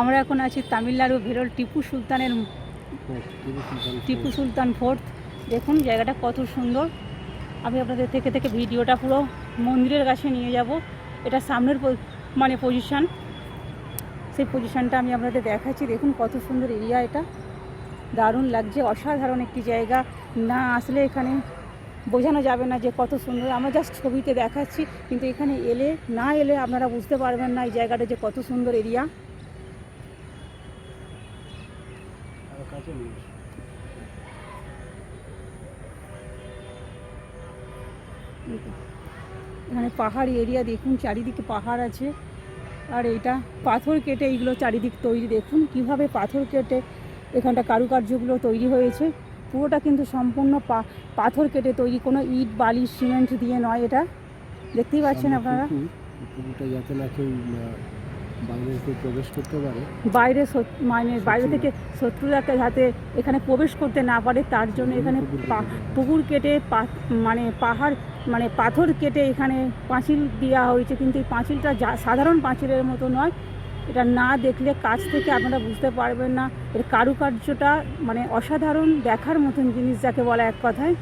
আমরা এখন আছি তামিলনাড়ু ভেরল টিপু সুলতানের টিপু সুলতান ফোর্ট দেখুন জায়গাটা কত সুন্দর। আমি আপনাদের থেকে থেকে ভিডিওটা পুরো মন্দিরের কাছে নিয়ে যাব। এটা সামনের মানে পজিশান সেই পজিশানটা আমি আপনাদের দেখাচ্ছি। দেখুন কত সুন্দর এরিয়া এটা। দারুণ লাগছে। অসাধারণ একটি জায়গা। না আসলে এখানে বোঝানো যাবে না যে কত সুন্দর। আমরা জাস্ট ছবিতে দেখাচ্ছি, কিন্তু এখানে এলে, না এলে আপনারা বুঝতে পারবেন না এই জায়গাটা যে কত সুন্দর এরিয়া এখানে পাহাড়ি এরিয়া দেখুন চারিদিকে পাহাড় আছে। আর এটা পাথর কেটে এইগুলো চারিদিক তৈরি দেখুন কীভাবে পাথর কেটে এখানটা কারুকার্যগুলো তৈরি হয়েছে। পুরোটা কিন্তু সম্পূর্ণ পা- পাথর কেটে তৈরি কোনো ইট বালি সিমেন্ট দিয়ে নয় এটা। দেখতেই পাচ্ছেন আপনারা? পুকুরটা যাতে না কেউ আহ, বাইরে কেউ প্রবেশ করতে পারে? বাইরে মানে বাইরে থেকে শত্রুরাকে যাতে এখানে প্রবেশ করতে না পারে তার জন্য এখানে পুকুর কেটে মানে পাহাড় মানে পাথর কেটে এখানে পাঁচিল দেওয়া হয়েছে। কিন্তু এই পাঁচিলটা সাধারণ পাঁচিলের মতো নয়। এটা না দেখলে কাছ থেকে আপনারা বুঝতে পারবেন না। এর কারুকার্যটা মানে অসাধারণ দেখার মতন জিনিস যাকে বলা এক কথায়।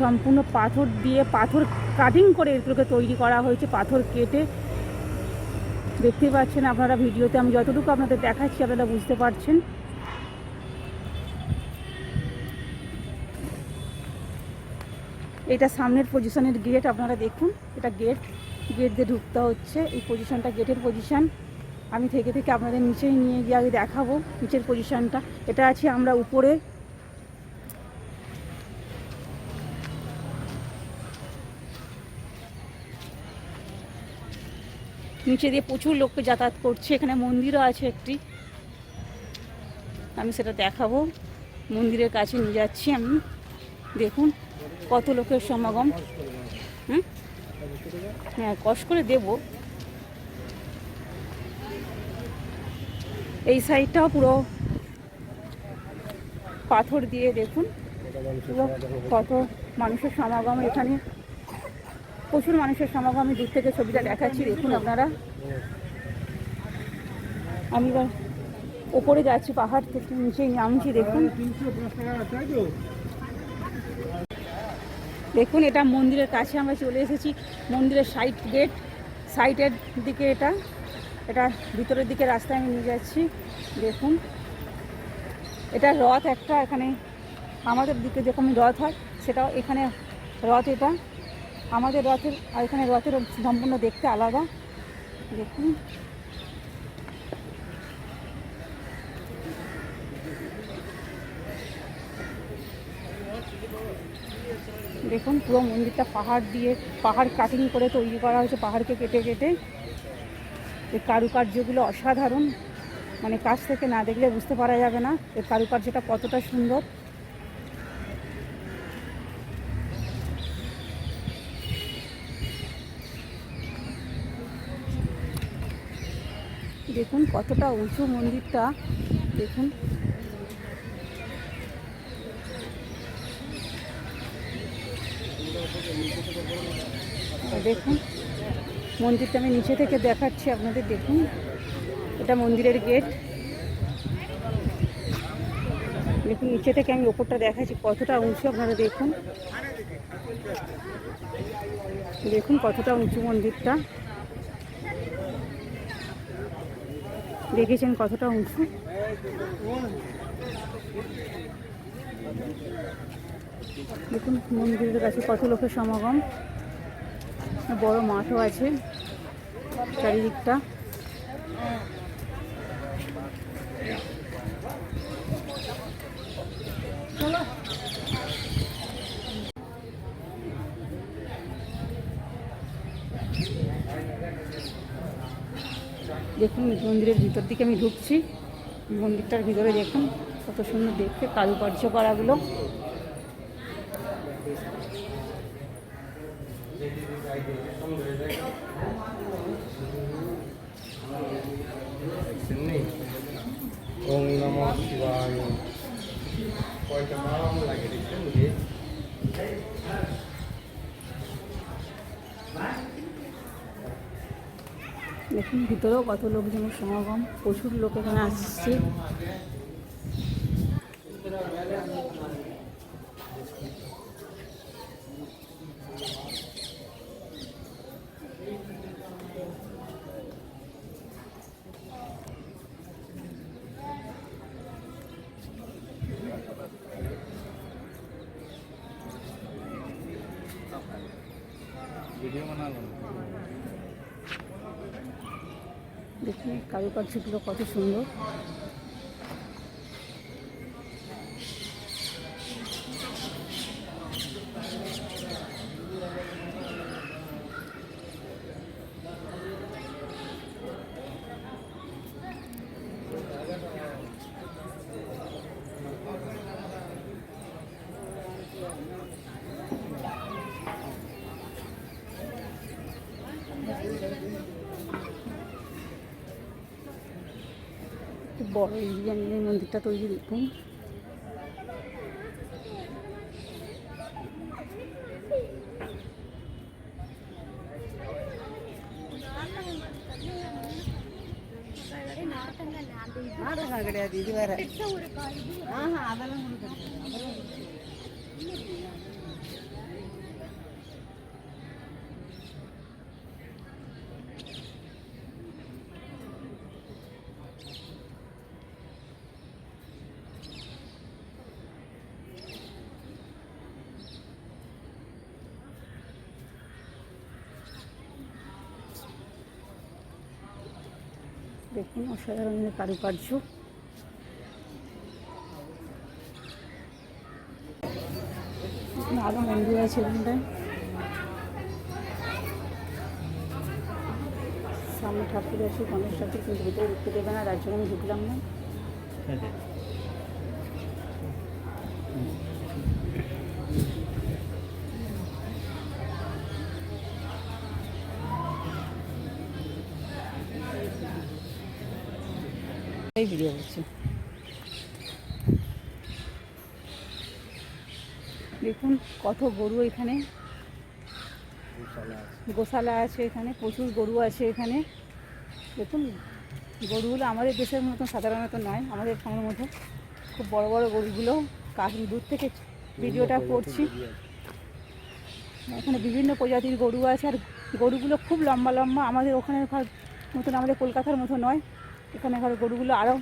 সম্পূর্ণ পাথর দিয়ে পাথর কাটিং করে এগুলোকে তৈরি করা হয়েছে পাথর কেটে দেখতে পাচ্ছেন, আপনারা ভিডিওতে আমি যতটুকু আপনাদের দেখাচ্ছি, আপনারা বুঝতে পারছেন। এটা সামনের পজিশনের গেট আপনারা দেখুন, এটা গেট গেট দিয়ে ঢুকতে হচ্ছে। এই পজিশনটা গেটের পজিশন। আমি থেকে থেকে আপনাদের নিচেই নিয়ে গিয়ে আগে দেখাবো, নিচের পজিশনটা। এটা আছে আমরা উপরে। নিচে দিয়ে প্রচুর লোককে যাতায়াত করছে, এখানে মন্দিরও আছে একটি। আমি সেটা দেখাবো। মন্দিরের কাছে নিয়ে যাচ্ছি আমি। দেখুন কত লোকের সমাগম। হুম? হ্যাঁ কষ করে দেব। এই সাইডটাও পুরো পাথর দিয়ে দেখুন। কত মানুষের সমাগম এখানে। প্রচুর মানুষের সমাগম, আমি দূর থেকে ছবিটা দেখাচ্ছি, দেখুন আপনারা। আমি ওপরে যাচ্ছি, পাহাড় থেকে নিচে নামছি, দেখুন। দেখুন, এটা মন্দিরের কাছে আমরা চলে এসেছি, মন্দিরের সাইড গেট সাইডের দিকে এটা। এটা ভিতরের দিকে রাস্তায় আমি নিয়ে যাচ্ছি, দেখুন। এটা রথ একটা এখানে, আমাদের দিকে যেরকম রথ হয়, সেটাও এখানে রথ এটা। আমাদের রথের, আর এখানে রথের সম্পূর্ণ দেখতে আলাদা। দেখুন। দেখুন, পুরো মন্দিরটা পাহাড় দিয়ে, পাহাড় কাটিং করে তৈরি করা হয়েছে, পাহাড়কে কেটে কেটে। এই কারুকার্যগুলো অসাধারণ। মানে কাছ থেকে না দেখলে বুঝতে পারা যাবে না, এর কারুকার্যটা কতটা সুন্দর। দেখুন কতটা উঁচু মন্দিরটা। দেখুন। দেখুন। মন্দিরটা আমি নিচে থেকে দেখাচ্ছি আপনাদের, দেখুন। এটা মন্দিরের গেট। দেখুন, নিচে থেকে আমি ওপরটা দেখাচ্ছি কতটা উঁচু, আপনারা দেখুন। দেখুন কতটা উঁচু মন্দিরটা। দেখেছেন কতটা উঁচু দেখুন মন্দিরের কাছে কত লোকের সমাগম। বড় মাঠও আছে চারিদিকটা। দেখুন মন্দিরের ভিতর দিকে আমি ঢুকছি। মন্দিরটার ভিতরে দেখুন, কত সুন্দর দেখতে, কারুকার্য করাগুলো। ওম নম শিবায়। কয়টা লাগে দেখুন ভিতরেও কত লোকজনের সমাগম প্রচুর লোক এখানে আসছে। দেখুন কারুকার্যগুলো কত সুন্দর খুব বড় এরিয়া নিয়ে মন্দিরটা তৈরি দেখুন দেখুন, অসাধারণ কারুকার্য। আরও মন্দির আছে ওখানটায় সামনে ঠাকুর আছে, গণেশ ঠাকুর কিন্তু ভিতরে ঢুকতে দেবে না আমি ঢুকলাম না। ভিডিও করছি দেখুন কত গরু এখানে। গোশালা আছে। এখানে প্রচুর গরু আছে এখানে। দেখুন গরুগুলো আমাদের দেশের মতো সাধারণত নয় আমাদের এখানের মতো খুব বড় বড় গরুগুলো কাশি দূর থেকে ভিডিওটা করছি। এখানে বিভিন্ন প্রজাতির গরু আছে আর গরুগুলো খুব লম্বা লম্বা আমাদের ওখানে মতন আমাদের কলকাতার মতো নয়। এখানে ঘর গরুগুলো আরও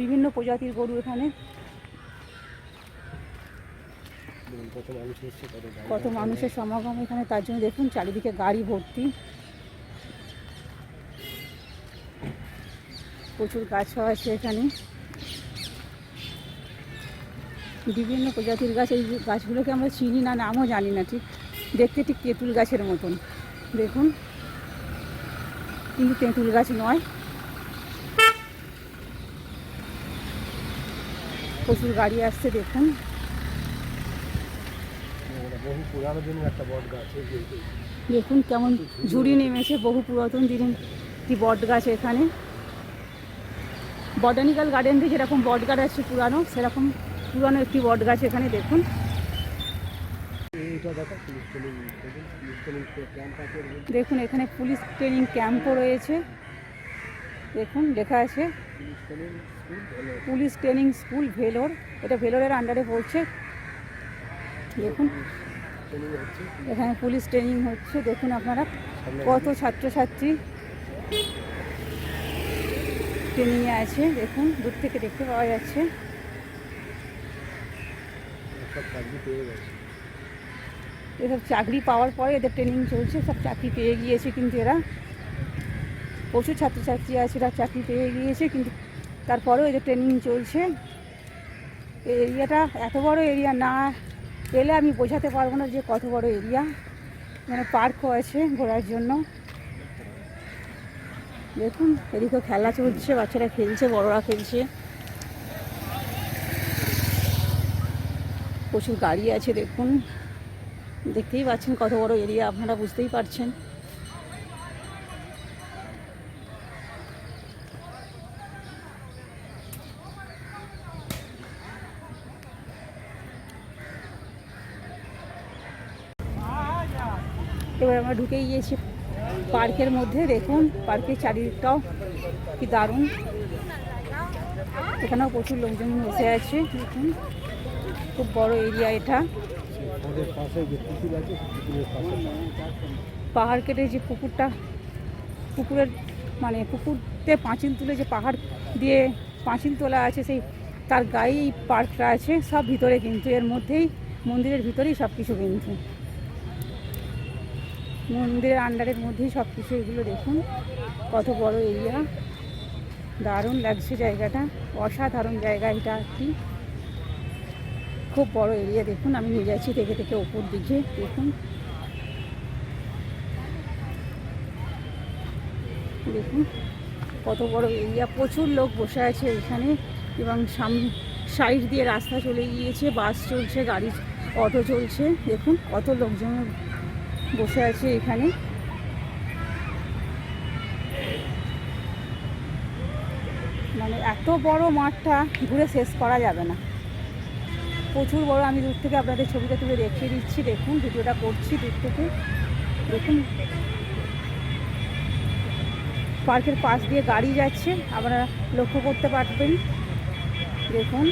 বিভিন্ন প্রজাতির গরু এখানে। কত মানুষের সমাগম এখানে, তার জন্য দেখুন চারিদিকে গাড়ি ভর্তি। প্রচুর গাছও আছে এখানে। বিভিন্ন প্রজাতির গাছ, এই গাছগুলোকে আমরা চিনি না, নামও জানি না ঠিক। দেখতে ঠিক তেঁতুল গাছের মতন। দেখুন, কিন্তু তেঁতুল গাছ নয়। প্রচুর গাড়ি আসছে দেখুন। এই- দেখুন কেমন ঝুড়ি নেমেছে বহু পুরাতন দিনের একটি বট গাছ এখানে। বটানিক্যাল গার্ডেনে যেরকম বট গাছ আছে পুরানো সেরকম পুরানো একটি বট গাছ এখানে দেখুন। দেখুন এখানে পুলিশ ট্রেনিং ক্যাম্পও রয়েছে। দেখুন লেখা আছে। পুলিশ ট্রেনিং স্কুল ভেলোর, এটা ভেলোরের আন্ডারে পড়ছে দেখুন, এখানে পুলিশ ট্রেনিং হচ্ছে, দেখুন আপনারা কত ছাত্রছাত্রী ট্রেনিংয়ে আছে, দেখুন, দূর থেকে দেখতে পাওয়া যাচ্ছে। এসব চাকরি পাওয়ার পরে এদের ট্রেনিং চলছে, সব চাকরি পেয়ে গিয়েছে কিন্তু এরা। প্রচুর ছাত্রছাত্রী আছে, এরা চাকরি পেয়ে গিয়েছে, কিন্তু তারপরেও এদের ট্রেনিং চলছে। এরিয়াটা এত বড় এরিয়া না এলে আমি বোঝাতে পারব না যে কত বড় এরিয়া মানে পার্কও আছে ঘোরার জন্য। দেখুন, এদিকেও খেলা চলছে, বাচ্চারা খেলছে, বড়রা খেলছে। প্রচুর গাড়ি আছে, দেখুন। দেখতেই পাচ্ছেন কত বড় এরিয়া আপনারা বুঝতেই পারছেন। এবার আমরা ঢুকে গিয়েছি পার্কের মধ্যে, দেখুন, পার্কের চারিদিকটাও কি দারুণ। এখানেও প্রচুর লোকজন বসে আছে, দেখুন, খুব বড় এরিয়া এটা। পাহাড় কেটে যে পুকুরটা, পুকুরের মানে পুকুরতে পাঁচিল তুলে যে পাহাড় দিয়ে পাঁচিল তোলা আছে, সেই তার গায়েই পার্কটা আছে, সব ভিতরে কিন্তু, এর মধ্যেই, মন্দিরের ভিতরেই সব কিছু কিন্তু। মন্দিরের আন্ডারের মধ্যেই সব কিছু এগুলো দেখুন। কত বড় এরিয়া দারুণ লাগছে জায়গাটা। অসাধারণ জায়গা এটা আর কি। খুব বড় এরিয়া দেখুন। আমি নিয়ে যাচ্ছি থেকে থেকে ওপর দিকে। দেখুন। দেখুন। কত বড় এরিয়া প্রচুর লোক বসে আছে এখানে। এবং সামনে সাইড দিয়ে রাস্তা চলে গিয়েছে। বাস চলছে গাড়ি অটো চলছে। দেখুন কত লোকজন বসে আছে এখানে। মানে এত বড় মাঠটা ঘুরে শেষ করা যাবে না। প্রচুর বড়, আমি দূর থেকে আপনাদের ছবিটা তুলে দেখিয়ে দিচ্ছি। দেখুন, ভিডিওটা করছি দূর থেকে। দেখুন। পার্কের পাশ দিয়ে গাড়ি যাচ্ছে, আপনারা লক্ষ্য করতে পারবেন। দেখুন।